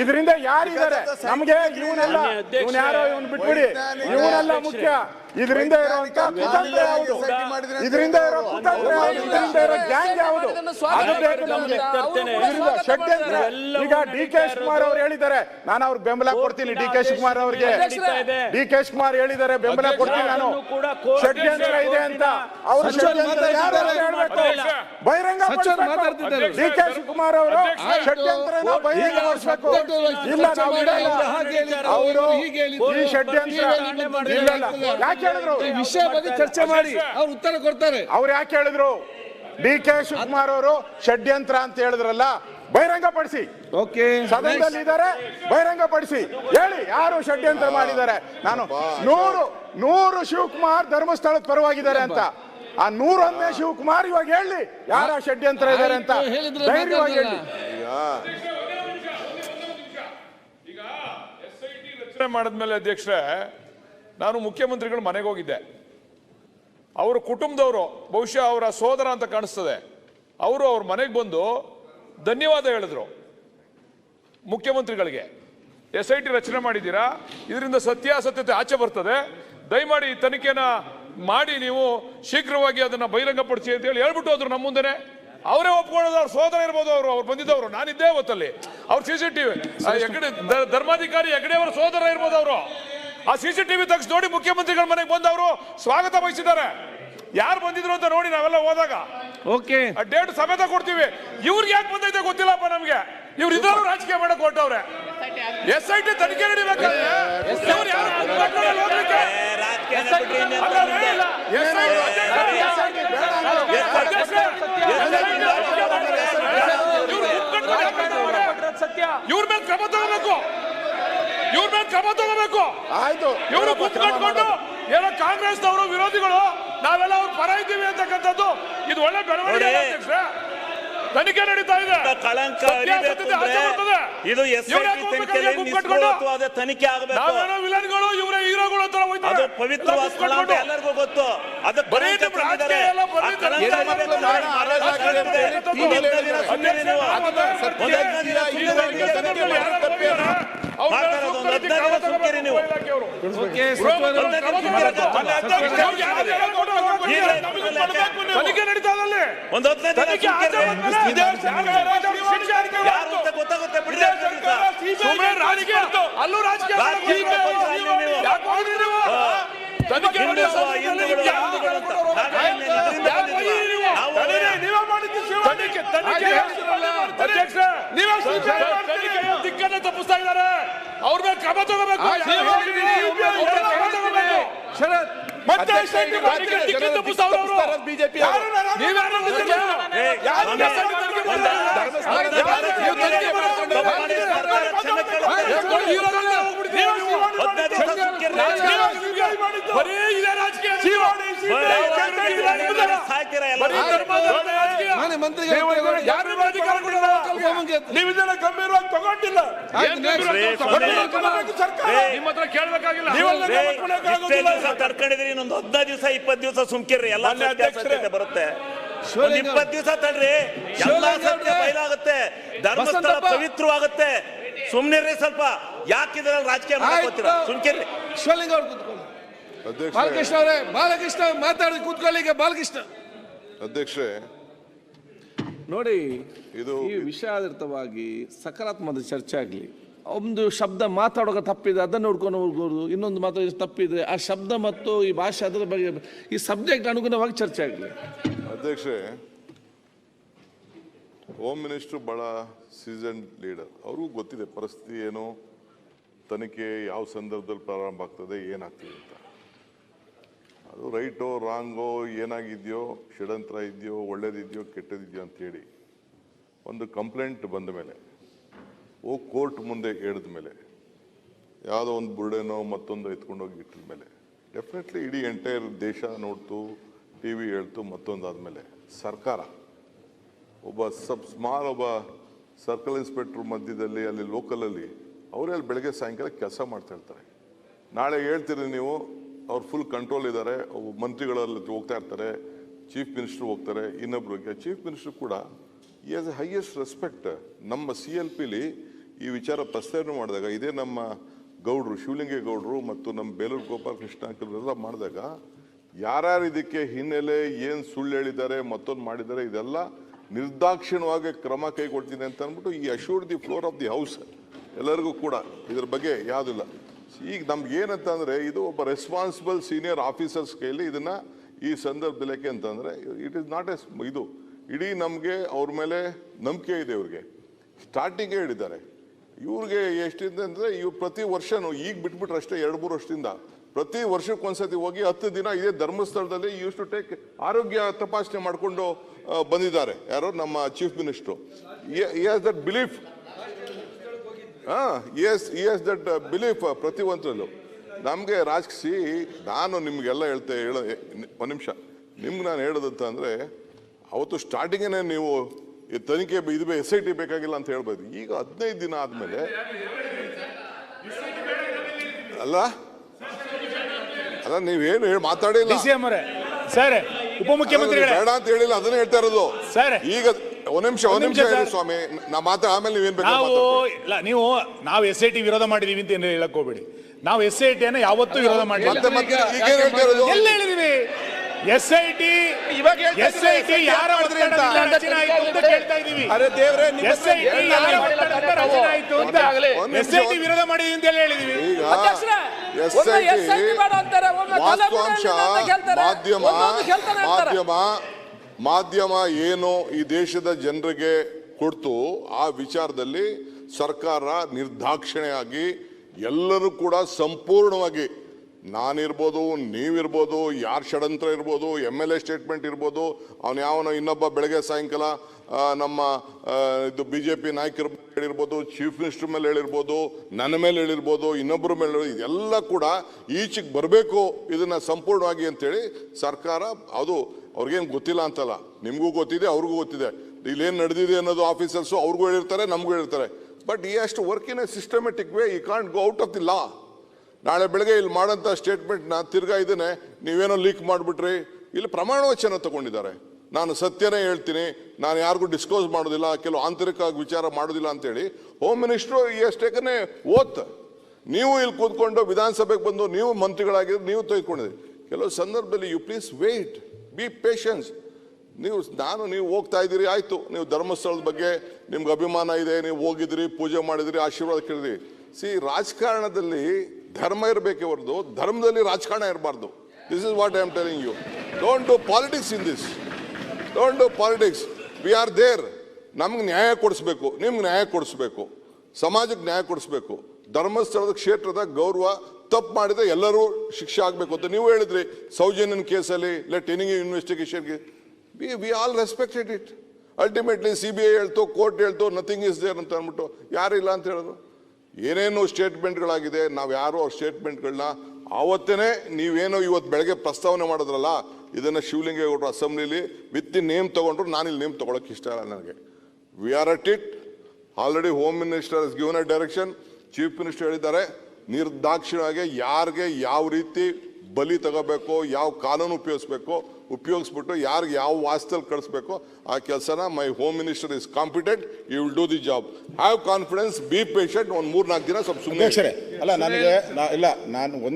ಇದರಿಂದ ಯಾರಿದ್ದಾರೆ? ನಮಗೆ ಇವನೆಲ್ಲ ಇವನ್ ಯಾರೋ ಇವನ್ ಬಿಟ್ಬಿಡಿ. ಇವನೆಲ್ಲ ಮುಖ್ಯ. ಇದರಿಂದ ಇರುವಂತ ಕುತಂತ್ರ ಯಾವುದು? ಇದರಿಂದ ಇರೋ ಕುತಂತ್ರ ಯಾವುದು? ಇದರಿಂದ ಇರೋ ಗ್ಯಾಂಗ್ ಯಾವುದು? ಅದು ಬೇಕು ನಮ್ಗೆ. ಇದರಿಂದ ಷಡ್ಯಂತ್ರ ಈಗ ಡಿ ಕೆ ಶಿವಕುಮಾರ್ ಅವ್ರು ಹೇಳಿದ್ದಾರೆ. ನಾನು ಅವ್ರಿಗೆ ಬೆಂಬಲ ಕೊಡ್ತೀನಿ. ಡಿ ಕೆ ಶಿವಕುಮಾರ್ ಅವ್ರಿಗೆ. ಡಿ ಕೆ ಶಿವಕುಮಾರ್ ಹೇಳಿದ್ದಾರೆ ಬೆಂಬಲ ಕೊಡ್ತೀನಿ ನಾನು. ಷಡ್ಯಂತ್ರ ಇದೆ ಅಂತ ಅವರು ಷಡ್ಯಂತ್ರ ಯಾರು. ಹೇಳ್ಬೇಕು? ಬಹಿರಂಗ ಡಿ ಕೆ ಶಿವಕುಮಾರ್ ಅವರು ಷಡ್ಯಂತ್ರ ಷಡ್ಯಂತ್ರನ ಬಹಿರಂಗಪಡಿಸ್ಬೇಕು ಇಲ್ಲ ನಾವು. ಅವ್ರು ಹಾಗೆ ಹೇಳಿದ್ರು, ಅವರು ಹೀಗೆ ಹೇಳಿದ್ರು. ಈ ಷಡ್ಯಂತ್ರ ಇಲ್ಲ, ಇಲ್ಲ. ಯಾಕೆ ಹೇಳಿದ್ರು ಈ ವಿಷಯ ಬಗ್ಗೆ ಚರ್ಚೆ ಮಾಡಿ. ಅವ್ರು ಉತ್ತರ ಕೊಡ್ತಾರೆ. ಅವ್ರು ಯಾಕೆ ಹೇಳಿದ್ರು? ಡಿ ಕೆ ಶಿವಕುಮಾರ್ ಅವರು ಷಡ್ಯಂತ್ರ ಅಂತ ಹೇಳಿದ್ರಲ್ಲ ಬಹಿರಂಗಪಡಿಸಿ. ಓಕೆ. ಸದನದಲ್ಲಿ ಇದ್ದಾರೆ ಬಹಿರಂಗಪಡಿಸಿ. ಹೇಳಿ ಯಾರು ಷಡ್ಯಂತ್ರ ಮಾಡಿದ್ದಾರೆ? ನಾನು ನೂರು ನೂರು ಶಿವಕುಮಾರ್ ಧರ್ಮಸ್ಥಳದ ಪರವಾಗಿದ್ದಾರೆ ಅಂತ. ಆ ನೂರೊಂದೇ ಶಿವಕುಮಾರ್ ಇವಾಗ ಹೇಳಿ ಯಾರ ಷಡ್ಯಂತ್ರ ಇದ್ದಾರೆ ಅಂತ. ಧೈರ್ಯವಾಗಿ ಹೇಳಿ. ಮಾಡಿದ್ಮೇಲೆ ಅಧ್ಯಕ್ಷರೇ ನಾನು ಮುಖ್ಯಮಂತ್ರಿಗಳ ಮನೆಗೆ ಹೋಗಿದ್ದೆ. ಅವರ ಕುಟುಂಬದವರು, ಬಹುಶಃ ಅವರ ಸೋದರ ಅಂತ ಕಾಣಿಸ್ತದೆ. ಅವರು ಅವ್ರ ಮನೆಗೆ ಬಂದು ಧನ್ಯವಾದ ಹೇಳಿದ್ರು ಮುಖ್ಯಮಂತ್ರಿಗಳಿಗೆ. ಎಸ್ ಐ ಟಿ ರಚನೆ ಮಾಡಿದ್ದೀರಾ? ಇದರಿಂದ ಸತ್ಯಾಸತ್ಯತೆ ಆಚೆ ಬರ್ತದೆ. ದಯಮಾಡಿ ಈ ತನಿಖೆನ ಮಾಡಿ ನೀವು ಶೀಘ್ರವಾಗಿ ಅದನ್ನು ಬಹಿರಂಗಪಡಿಸಿ ಅಂತ ಹೇಳಿ ಹೇಳ್ಬಿಟ್ಟು ಹೋದ್ರು ನಮ್ಮ ಮುಂದೆನೆ. ಅವರೇ ಒಪ್ಕೊಳ್ಳೋದು, ಅವ್ರ ಸೋದರ ಇರ್ಬೋದು, ಅವರು, ಅವ್ರು ಬಂದಿದ್ದವರು. ನಾನಿದ್ದೇ ಅವತ್ತಲ್ಲಿ. ಅವ್ರು ಸಿ ಸಿ ಟಿ ವಿ ಧರ್ಮಾಧಿಕಾರಿ ಹೆಗಡೆ ಅವರ ಸೋದರ ಇರ್ಬೋದು ಅವರು. ಆ ಸಿ ಸಿ ಟಿವಿ ತೆಗೆಸಿ ನೋಡಿ ಮುಖ್ಯಮಂತ್ರಿಗಳ ಮನೆಗೆ ಬಂದವರು ಸ್ವಾಗತ ಬಯಸಿದ್ದಾರೆ ಯಾರು ಬಂದಿದ್ರು ಅಂತ ನೋಡಿ ನಾವೆಲ್ಲ ಹೋದಾಗ. ಓಕೆ ಆ ಡೇಟ್ ಸಮೇತ ಕೊಡ್ತೀವಿ. ಇವ್ರಿಗೆ ಯಾಕೆ ಬಂದೈತೆ ಗೊತ್ತಿಲ್ಲಪ್ಪ ನಮ್ಗೆ. ಇವ್ರು ಇದ್ರೂ ರಾಜಕೀಯ ಮಾಡಕ್ ಹೊರಟವ್ರೆ. ಎಸ್ ಐ ಟಿ ತನಿಖೆ ನಡಿಬೇಕಾದ್ರೆ? ಸತ್ಯ ಇವ್ರ ಮೇಲೆ ಕ್ರಮ ತಗೋಬೇಕು. ಇವ್ರ ಮೇಲೆ ಕ್ರಮ ತಗೋಬೇಕು ಆಯ್ತು ಇವರು ಗುಂಪು ಕಟ್ಕೊಂಡು ಏನೋ ಕಾಂಗ್ರೆಸ್ನವರು ವಿರೋಧಿಗಳು ನಾವೆಲ್ಲ ಅವ್ರ ಪರ ಇದ್ದೀವಿ ಅಂತಕ್ಕಂಥದ್ದು ಇದು ಒಳ್ಳೆ ಬೆಳವಣಿಗೆ ಅಲ್ಲ ಅಧ್ಯಕ್ಷರೇ? ತನಿಖೆ ನಡೀತಾ ಇದೆ ಕಳಂಕ. ಇದು ಗುಂಪು ತನಿಖೆ ಆಗಬೇಕು ವಿಲನ್ಗಳು ಇವರೇ ಹೀರೋಗಳು ಅಂತ ಹೋಯ್ತಾರೆ ಅದು ಪವಿತ್ರವಾದ ಸ್ಥಳ ಅಂತ ಎಲ್ಲರಿಗೂ ಗೊತ್ತು ಅದಕ್ಕೆ ಬರೀ ರಾಜಕೀಯ. ಎಲ್ಲ ಅಲ್ಲಿ. ರಾಜಕೀಯ. ತನಿಖೆ? ನಾವೇ ದಿಕ್ಕನ್ನು ತಪ್ಪಿಸ್ತಾ ಇದ್ದಾರೆ ಅವ್ರ ಮೇಲೆ ಕ್ರಮ ತಗೋಬೇಕು. ಶರತ್ ಮತ್ತೆ ಬಿಜೆಪಿ? ಧರ್ಮಸ್ಥಳದ ಯಾರು ಬಗ್ಗೆ ನೀವು ತನಿಖೆ ತಪ್ಪು ಮಾಡಿದ್ದಾರೆ? ಮಾಡಿ ಸರ್ಕಾರ ಕ್ಷಮೆ ಕೇಳುತ್ತೆ. ನೀವು ಇರೋದನ್ನ ಹೋಗ್ಬಿಡ್ತೀರಿ ನೀವು. ಹದಿನೈದು ದಿವಸ ಸುಮ್ಕಿರ್ರಿ. ನೀವು ನಿಮ್ಗೆ ಬರೀ ಇದೇ ರಾಜಕೀಯ ಶಿವಾಣಿ, ಬರೀ ಸಿಬಿಐ, ಬರೀ ಸಾಯ್ತೀರಾ ಎಲ್ಲ? ಬರೀ ಧರ್ಮದ ರಾಜಕೀಯ. ಮಾನ್ಯ ಮಂತ್ರಿಗೆ ನೀವು ಇದನ್ನ ಯಾರು ಅಧಿಕಾರ ಕೊಟ್ಟಿಲ್ಲ? ಒಬ್ಬೊಬ್ಬನಿಗೆ ಗಂಭೀರವಾಗಿ ತಗೊಂಡಿಲ್ಲ. ನಿಮ್ಮ ಹತ್ರ ಕೇಳ್ಬೇಕಾಗಿಲ್ಲ ತಡ್ಕೊಂಡಿದ್ರಿ ಇನ್ನೊಂದು ಹದಿನೈದು ದಿವಸ ಇಪ್ಪತ್ತು ದಿವಸ ಸುಮ್ಕಿರ್ರಿ ಎಲ್ಲ ಬರುತ್ತೆ ಇಪ್ಪತ್ತು ದಿವಸ ತಡ್ರಿ ಎಲ್ಲ ಸತ್ಯ. ಬಯಲಾಗುತ್ತೆ ಧರ್ಮಸ್ಥಳ. ಪವಿತ್ರವಾಗುತ್ತೆ ಸುಮ್ನಿರ್ರಿ ಸ್ವಲ್ಪ ಯಾಕಿದ್ರಲ್ಲಿ ರಾಜಕೀಯ ಮಾಡ್ಕೋತೀರ. ಸುಮ್ಕಿರ್ರಿ. ಶಿವಲಿಂಗ ಅವ್ರು ಕೂತ್ಕೊಳ್ಳಿ. ಬಾಲಕೃಷ್ಣ ಅವರೇ ಬಾಲಕೃಷ್ಣ ಮಾತಾಡಿ ಕೂತ್ಕೊಳ್ಳಿ ಈಗ ಬಾಲಕೃಷ್ಣ. ಅಧ್ಯಕ್ಷರೇ. ನೋಡಿ ಇದು ಈ ವಿಷಯಾಧಾರಿತವಾಗಿ ಸಕಾರಾತ್ಮಕ ಚರ್ಚೆ ಆಗಲಿ ಒಂದು ಶಬ್ದ ಮಾತಾಡೋಕೆ ತಪ್ಪಿದೆ ಅದನ್ನು ನೋಡ್ಕೊಂಡು ಹೋಗ್ಬೋದು ಇನ್ನೊಂದು ಮಾತು ತಪ್ಪಿದೆ ಆ ಶಬ್ದ ಮತ್ತು ಈ ಭಾಷೆ ಅದರ ಬಗ್ಗೆ ಈ ಸಬ್ಜೆಕ್ಟ್ ಅನುಗುಣವಾಗಿ ಚರ್ಚೆ ಆಗಲಿ. ಅಧ್ಯಕ್ಷರೇ ಹೋಮ್ ಮಿನಿಸ್ಟ್ರು ಭಾಳ ಸೀಸನ್ ಲೀಡರ್ ಅವ್ರಿಗೂ ಗೊತ್ತಿದೆ ಪರಿಸ್ಥಿತಿ ಏನು? ತನಿಖೆ ಯಾವ ಸಂದರ್ಭದಲ್ಲಿ ಪ್ರಾರಂಭ ಆಗ್ತದೆ ಏನಾಗ್ತದೆ ಅಂತ. ಅದು ರೈಟೋ, ರಾಂಗೋ, ಏನಾಗಿದೆಯೋ, ಷಡ್ಯಂತ್ರ ಇದೆಯೋ, ಒಳ್ಳೇದಿದೆಯೋ, ಕೆಟ್ಟದಿದೆಯೋ ಅಂಥೇಳಿ ಒಂದು ಕಂಪ್ಲೇಂಟ್ ಬಂದ ಮೇಲೆ, ಓ ಕೋರ್ಟ್ ಮುಂದೆ ಹೇಳಿದ ಮೇಲೆ, ಯಾವುದೋ ಒಂದು ಬುರ್ಡೆನೋ ಮತ್ತೊಂದು ಎತ್ಕೊಂಡೋಗಿ ಇಟ್ಟಿದ ಮೇಲೆ ಡೆಫಿನೆಟ್ಲಿ ಇಡೀ ಎಂಟೈರ್ ದೇಶ ನೋಡ್ತು ಟಿ ವಿ ಹೇಳ್ತು ಮತ್ತೊಂದಾದ್ಮೇಲೆ ಸರ್ಕಾರ, ಒಬ್ಬ ಸಬ್ ಸ್ಮಾಲ್ ಒಬ್ಬ ಸರ್ಕಲ್ ಇನ್ಸ್ಪೆಕ್ಟ್ರ್ ಮಧ್ಯದಲ್ಲಿ, ಅಲ್ಲಿ ಲೋಕಲಲ್ಲಿ ಅವರೇ ಅಲ್ಲಿ ಬೆಳಗ್ಗೆ ಸಾಯಂಕಾಲ ಕೆಲಸ ಮಾಡ್ತಾ ಇರ್ತಾರೆ. ನಾಳೆ ಹೇಳ್ತೀರಿ ನೀವು, ಅವ್ರು ಫುಲ್ ಕಂಟ್ರೋಲ್ ಇದ್ದಾರೆ ಮಂತ್ರಿಗಳಲ್ಲಿ ಹೋಗ್ತಾ ಇರ್ತಾರೆ ಚೀಫ್ ಮಿನಿಸ್ಟರ್ ಹೋಗ್ತಾರೆ ಇನ್ನೊಬ್ರಿಗೆ ಚೀಫ್ ಮಿನಿಸ್ಟರ್ ಕೂಡ ಈ ಆಸ್ ಎ ಹೈಯೆಸ್ಟ್ ರೆಸ್ಪೆಕ್ಟ್ ನಮ್ಮ ಸಿ ಎಲ್ ಪಿಲಿ ಈ ವಿಚಾರ ಪ್ರಸ್ತಾವನೆ ಮಾಡಿದಾಗ, ಇದೇ ನಮ್ಮ ಗೌಡ್ರು, ಶಿವಲಿಂಗೇಗೌಡರು ಮತ್ತು ನಮ್ಮ ಬೇಲೂರು ಗೋಪಾಲಕೃಷ್ಣ ಅಂಕಲ್ರೆಲ್ಲ ಮಾಡಿದಾಗ, ಯಾರ್ಯಾರು ಇದಕ್ಕೆ ಹಿನ್ನೆಲೆ, ಏನು ಸುಳ್ಳು ಹೇಳಿದ್ದಾರೆ, ಮತ್ತೊಂದು ಮಾಡಿದ್ದಾರೆ, ಇದೆಲ್ಲ ನಿರ್ದಾಕ್ಷಿಣ್ಯವಾಗಿ ಕ್ರಮ ಕೈಗೊಳ್ತೀನಿ ಅಂತ ಅಂದ್ಬಿಟ್ಟು ಈ assure the floor of the house ಎಲ್ಲರಿಗೂ ಕೂಡ ಇದ್ರ ಬಗ್ಗೆ ಯಾವುದಿಲ್ಲ. ಈಗ ನಮ್ಗೆ ಏನಂತ ಅಂದರೆ ಇದು ಒಬ್ಬ ರೆಸ್ಪಾನ್ಸಿಬಲ್ ಸೀನಿಯರ್ ಆಫೀಸರ್ಸ್ ಕೈಯಲ್ಲಿ ಇದನ್ನು ಈ ಸಂದರ್ಭದಲ್ಲಿ ಯಾಕೆ ಅಂತಂದ್ರೆ ಇಟ್ ಈಸ್ ನಾಟ್ ಎಸ್ ಇದು ಇಡೀ ನಮಗೆ ಅವ್ರ ಮೇಲೆ ನಂಬಿಕೆ ಇದೆ ಇವ್ರಿಗೆ. ಸ್ಟಾರ್ಟಿಂಗೇ ಹೇಳಿದ್ದಾರೆ. ಇವ್ರಿಗೆ ಎಷ್ಟಿದೆ ಅಂದರೆ ಇವ್ರು ಪ್ರತಿ ವರ್ಷನೂ ಈಗ ಬಿಟ್ಬಿಟ್ರೆ ಅಷ್ಟೇ ಎರಡು ಮೂರು ವರ್ಷದಿಂದ ಪ್ರತಿ ವರ್ಷಕ್ಕೊಂದ್ಸತಿ ಹೋಗಿ ಹತ್ತು ದಿನ ಇದೇ ಧರ್ಮಸ್ಥಳದಲ್ಲಿ ಯೂಸ್ ಟು ಟೇಕ್ ಆರೋಗ್ಯ ತಪಾಸಣೆ ಮಾಡಿಕೊಂಡು ಬಂದಿದ್ದಾರೆ. ಯಾರೋ ನಮ್ಮ chief minister has that belief yes yes that belief ಪ್ರತಿಯೊಂದರಲ್ಲೂ ನಮಗೆ ರಾಜಕೀಯ ನಾನು ನಿಮಗೆಲ್ಲ ಹೇಳ್ತೆ ಹೇಳ ಒಂದು ನಿಮಿಷ. ನಿಮ್ಗೆ ನಾನು ಹೇಳೋದಂತ ಅಂದರೆ ಅವತ್ತು ಸ್ಟಾರ್ಟಿಂಗೇ ನೀವು ಈ ತನಿಖೆ ಇದು ಎಸ್ ಐ ಟಿ ಬೇಕಾಗಿಲ್ಲ ಅಂತ ಹೇಳ್ಬೋದು. ಈಗ ಹದಿನೈದು ದಿನ ಆದಮೇಲೆ ಅಲ್ಲ? ಅಲ್ಲ ನೀವೇನು ಹೇಳಿ ಮಾತಾಡಿಲ್ಲ. ಸರ್ ಉಪಮುಖ್ಯಮಂತ್ರಿ ಬೇಡ ಅಂತ ಹೇಳಿಲ್ಲ ಅದನ್ನೇ ಹೇಳ್ತಾ ಇರೋದು. ಸರ್. ಈಗ ಒಂದ್ ನಿಮಿಷ ಒಂದ್ ಸ್ವಾಮಿ. ನಾ ಮಾತಾ ಆಮೇಲೆ ನೀವೇನ್ ನಾವು ಇಲ್ಲ ನೀವು ನಾವು ಎಸ್ ಐ ಟಿ ವಿರೋಧ ಮಾಡಿದೀವಿ ಅಂತ ಏನು ಹೇಳಕ್ ಹೋಗ್ಬೇಡಿ. ನಾವು ಎಸ್ ಐ ಟಿಯನ್ನು ಯಾವತ್ತೂ ವಿರೋಧ ಮಾಡಿಲ್ಲ. ಮತ್ತೆ ಮತ್ತೆ ಈಗ ಏನ್ ಹೇಳ್ತಾ ಇರೋದು? ಎಲ್ಲಿ ಹೇಳಿದೀವಿ? ಎಸ್ ಐ ಟಿ ಇವಾಗ ಹೇಳ್ತಾ ಎಸ್ ಐ ಟಿ ಯಾರ ಅಂತ. ಒತ್ತಡದಿಂದ ರಚನೆ ಆಯ್ತು ಅಂತ ಕೇಳ್ತಾ ಇದೀವಿ. ಅರೆ ದೇವ್ರೆ ನಿಮ್ಮ ಎಸ್ ಐ ಟಿ ಯಾರ ಒತ್ತಡದಿಂದ ರಚನೆ ಆಯ್ತು ಅಂತ. ಒಂದ್ ನಿಮಿಷ, ಎಸ್ ಐ ಟಿ ವಿರೋಧ ಮಾಡಿದೀವಿ ಅಂತ ಹೇಳಿ ಹೇಳಿದೀವಿ? ಈಗ ಅಧ್ಯಕ್ಷರೇ, ಎಸ್ ಒಮ್ಮೆ ಐ SIT ಬೇಡ ಅಂತಾರೆ, ಒಮ್ಮೆ ವಾಸ್ತವಾಂಶ ಅಂತ ಹೇಳ್ತಾರೆ, ಮಾಧ್ಯಮ ಒಂದೊಂದು ಹೇಳ್ತಾನೆ ಇರ್ತಾರೆ. ಮಾಧ್ಯಮ ಮಾಧ್ಯಮ ಏನು ಈ ದೇಶದ ಜನರಿಗೆ ಕೊಡ್ತು, ಆ ವಿಚಾರದಲ್ಲಿ ಸರ್ಕಾರ ನಿರ್ದಾಕ್ಷಿಣ್ಯವಾಗಿ ಎಲ್ಲರೂ ಕೂಡ ಸಂಪೂರ್ಣವಾಗಿ ನಾನಿರ್ಬೋದು, ನೀವಿರ್ಬೋದು, ಯಾರು ಷಡಂತ್ರ ಇರ್ಬೋದು ಎಂ ಎಲ್ ಎ ಸ್ಟೇಟ್ಮೆಂಟ್ ಇರ್ಬೋದು, ಅವನು ಯಾವನೋ ಇನ್ನೊಬ್ಬ ಬೆಳಗ್ಗೆ ಸಾಯಂಕಾಲ ನಮ್ಮ ಇದು ಬಿ ಜೆ ಪಿ ನಾಯಕರ ಹೇಳಿರ್ಬೋದು ಚೀಫ್ ಮಿನಿಸ್ಟರ್ ಮೇಲೆ ಹೇಳಿರ್ಬೋದು, ನನ್ನ ಮೇಲೆ ಹೇಳಿರ್ಬೋದು ಇನ್ನೊಬ್ಬರ ಮೇಲೆ ಇದೆಲ್ಲ ಕೂಡ ಈಚೆಗೆ ಬರಬೇಕು, ಇದನ್ನು ಸಂಪೂರ್ಣವಾಗಿ ಅಂತೇಳಿ ಸರ್ಕಾರ ಅದು ಅವ್ರಿಗೇನು ಗೊತ್ತಿಲ್ಲ ಅಂತಲ್ಲ. ನಿಮಗೂ ಗೊತ್ತಿದೆ, ಅವ್ರಿಗೂ ಗೊತ್ತಿದೆ. ಇಲ್ಲೇನು ನಡೆದಿದೆ ಅನ್ನೋದು ಆಫೀಸರ್ಸು ಅವ್ರಿಗೂ ಹೇಳಿರ್ತಾರೆ, ನಮಗೂ ಹೇಳಿರ್ತಾರೆ. ಬಟ್ ಈ ಅಷ್ಟು work in a systematic way ಈ can't go out of the law ನಾಳೆ ಬೆಳಗ್ಗೆ ಇಲ್ಲಿ ಮಾಡೋಂಥ ಸ್ಟೇಟ್ಮೆಂಟ್ನ ತಿರ್ಗಾ ಇದನ್ನೇ ನೀವೇನೋ ಲೀಕ್ ಮಾಡಿಬಿಟ್ರಿ. ಇಲ್ಲಿ ಪ್ರಮಾಣ ವಚನ ತಗೊಂಡಿದ್ದಾರೆ. ನಾನು ಸತ್ಯನೇ ಹೇಳ್ತೀನಿ, ನಾನು ಯಾರಿಗೂ ಡಿಸ್ಕ್ಲೋಸ್ ಮಾಡೋದಿಲ್ಲ, ಕೆಲವು ಆಂತರಿಕವಾಗಿ ವಿಚಾರ ಮಾಡೋದಿಲ್ಲ ಅಂತೇಳಿ. ಹೋಮ್ ಮಿನಿಸ್ಟ್ರು ಈ ಅಷ್ಟೇಕನೇ ಓತ್ ನೀವು ಇಲ್ಲಿ ಕೂತ್ಕೊಂಡು ವಿಧಾನಸಭೆಗೆ ಬಂದು, ನೀವು ಮಂತ್ರಿಗಳಾಗಿದ್ದು ನೀವು ತೆಗೆದುಕೊಂಡಿದ್ದೀರಿ ಕೆಲವು ಸಂದರ್ಭದಲ್ಲಿ you please wait be patience ನೀವು ನಾನು ನೀವು ಹೋಗ್ತಾ ಇದ್ದೀರಿ, ಆಯಿತು. ನೀವು ಧರ್ಮಸ್ಥಳದ ಬಗ್ಗೆ ನಿಮ್ಗೆ ಅಭಿಮಾನ ಇದೆ, ನೀವು ಹೋಗಿದ್ರಿ, ಪೂಜೆ ಮಾಡಿದ್ರಿ, ಆಶೀರ್ವಾದ ಕೇಳಿದ್ರಿ. ಸಿ ರಾಜಕಾರಣದಲ್ಲಿ ಧರ್ಮ ಇರಬೇಕೆ ಹೊರತು ಧರ್ಮದಲ್ಲಿ ರಾಜಕಾರಣ ಇರಬಾರ್ದು. This is what I am telling you don't do politics in this don't do politics we are there ನಮ್ಗೆ ನ್ಯಾಯ ಕೊಡಿಸ್ಬೇಕು. ನಿಮ್ಗೆ ನ್ಯಾಯ ಕೊಡಿಸ್ಬೇಕು. ಸಮಾಜಕ್ಕೆ ನ್ಯಾಯ ಕೊಡಿಸ್ಬೇಕು. ಧರ್ಮಸ್ಥಳದ ಕ್ಷೇತ್ರದ ಗೌರವ ತಪ್ಪು ಮಾಡಿದ್ರೆ ಎಲ್ಲರೂ ಶಿಕ್ಷೆ ಆಗಬೇಕು ಅಂತ ನೀವು ಹೇಳಿದ್ರಿ. ಸೌಜನ್ಯನ್ ಕೇಸಲ್ಲಿ let any ಇನ್ವೆಸ್ಟಿಗೇಷನ್ಗೆ. We we all respected it ultimately C B I ಹೇಳ್ತು, ಕೋರ್ಟ್ ಹೇಳ್ತು ನಥಿಂಗ್ ಇಸ್ ದೇರ್ ಅಂತ ಅಂದ್ಬಿಟ್ಟು ಯಾರಿಲ್ಲ ಅಂತ ಹೇಳಿದ್ರು. ಏನೇನು ಸ್ಟೇಟ್ಮೆಂಟ್ಗಳಾಗಿದೆ, ನಾವು ಯಾರು ಅವ್ರ ಸ್ಟೇಟ್ಮೆಂಟ್ಗಳನ್ನ ಆವತ್ತೇ ನೀವೇನೋ ಇವತ್ತು ಬೆಳಗ್ಗೆ ಪ್ರಸ್ತಾವನೆ ಮಾಡಿದ್ರಲ್ಲ, ಇದನ್ನು ಶಿವಲಿಂಗೇಗೌಡರು ಅಸೆಂಬ್ಲಿಲಿ, ವಿತ್ ದಿ ನೇಮ್ ತೊಗೊಂಡ್ರು ನಾನು ಇಲ್ಲಿ ನೇಮ್ ತೊಗೊಳಕ್ಕೆ ಇಷ್ಟ ಇಲ್ಲ ನನಗೆ. We are at it already home minister given a direction chief minister ಹೇಳಿದ್ದಾರೆ. ನಿರ್ದಾಕ್ಷಿಣ್ಯವಾಗಿ ಯಾರಿಗೆ ಯಾವ ರೀತಿ ಬಲಿ ತಗೋಬೇಕು ಯಾವ ಕಾನೂನು ಉಪಯೋಗಿಸ್ಬೇಕು ಉಪಯೋಗಿಸ್ಬಿಟ್ಟು ಯಾರಿಗೆ ಯಾವ ವಾಸ್ತಲ್ಲಿ ಕಳಿಸ್ಬೇಕು ಆ ಕೆಲಸನ my home minister is competent you will do the job. Have confidence be patient ಒಂದು ಮೂರ್ನಾಲ್ಕು ದಿನ ಸ್ವಲ್ಪ ಸುಮ್ಮನೆ ಅಲ್ಲ ನನಗೆ ಇಲ್ಲ ನಾನು ಒಂದು